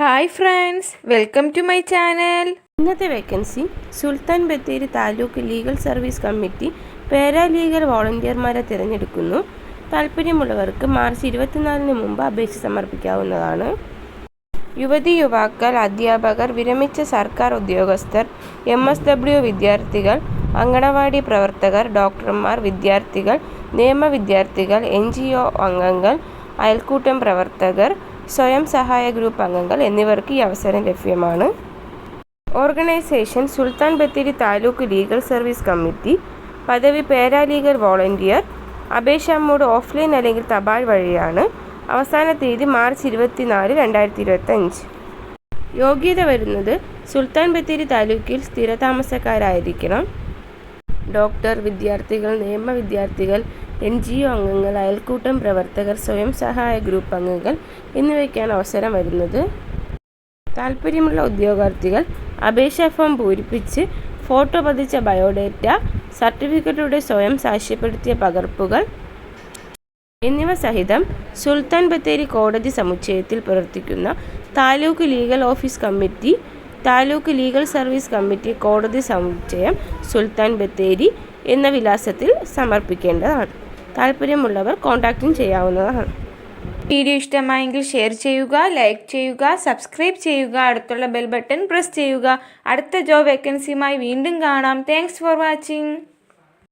Hi friends welcome to my channel. ഇന്നത്തെ vacancy Sultan Bathery taluk legal service committee paralegal വോളണ്ടിയർമാരെ തിരഞ്ഞെടുക്കുന്നു. താല്പര്യമുള്ളവർക്ക് March ഇരുപത്തിനാലിന് മുമ്പ് അപേക്ഷ സമർപ്പിക്കാവുന്നതാണ്. യുവതി യുവാക്കൾ അധ്യാപകർ വിരമിച്ച സർക്കാർ ഉദ്യോഗസ്ഥർ എം എസ് ഡബ്ല്യു വിദ്യാർത്ഥികൾ അങ്കണവാടി പ്രവർത്തകർ ഡോക്ടർമാർ വിദ്യാർത്ഥികൾ നിയമ വിദ്യാർത്ഥികൾ എൻ ജി ഒ അംഗങ്ങൾ അയൽക്കൂട്ടം പ്രവർത്തകർ സ്വയം സഹായ ഗ്രൂപ്പ് അംഗങ്ങൾ എന്നിവർക്ക് ഈ അവസരം ലഭ്യമാണ്. Organization Sultan Bathery taluk legal service committee പദവി പാരാലീഗൽ വോളണ്ടിയർ അപേക്ഷാ മോഡ് ഓഫ്ലൈൻ അല്ലെങ്കിൽ തപാൽ വഴിയാണ് അവസാന തീയതി മാർച്ച് ഇരുപത്തിനാല് രണ്ടായിരത്തി ഇരുപത്തഞ്ച് യോഗ്യത വരുന്നത് സുൽത്താൻ ബത്തേരി താലൂക്കിൽ സ്ഥിരതാമസക്കാരായിരിക്കണം. ഡോക്ടർ വിദ്യാർത്ഥികൾ നിയമ വിദ്യാർത്ഥികൾ എൻ ജി ഒ അംഗങ്ങൾ അയൽക്കൂട്ടം പ്രവർത്തകർ സ്വയം സഹായ ഗ്രൂപ്പ് അംഗങ്ങൾ എന്നിവയ്ക്കാണ് അവസരം വരുന്നത്. താല്പര്യമുള്ള ഉദ്യോഗാർത്ഥികൾ അപേക്ഷാ ഫോം പൂരിപ്പിച്ച് ഫോട്ടോ പതിച്ച ബയോഡേറ്റ സർട്ടിഫിക്കറ്റുകളുടെ സ്വയം സാക്ഷ്യപ്പെടുത്തിയ പകർപ്പുകൾ എന്നിവ സഹിതം സുൽത്താൻ ബത്തേരി കോടതി സമുച്ചയത്തിൽ പ്രവർത്തിക്കുന്ന taluk legal office committee taluk legal service committee കോടതി സമുച്ചയം സുൽത്താൻ ബത്തേരി എന്ന വിലാസത്തിൽ സമർപ്പിക്കേണ്ടതാണ്. താല്പര്യമുള്ളവർ കോൺടാക്റ്റും ചെയ്യാവുന്നതാണ്. വീഡിയോ ഇഷ്ടമായെങ്കിൽ ഷെയർ ചെയ്യുക ലൈക്ക് ചെയ്യുക സബ്സ്ക്രൈബ് ചെയ്യുക അടുത്തുള്ള ബെൽ ബട്ടൺ പ്രസ് ചെയ്യുക. അടുത്ത ജോബ് വേക്കൻസിയുമായി വീണ്ടും കാണാം. Thanks for watching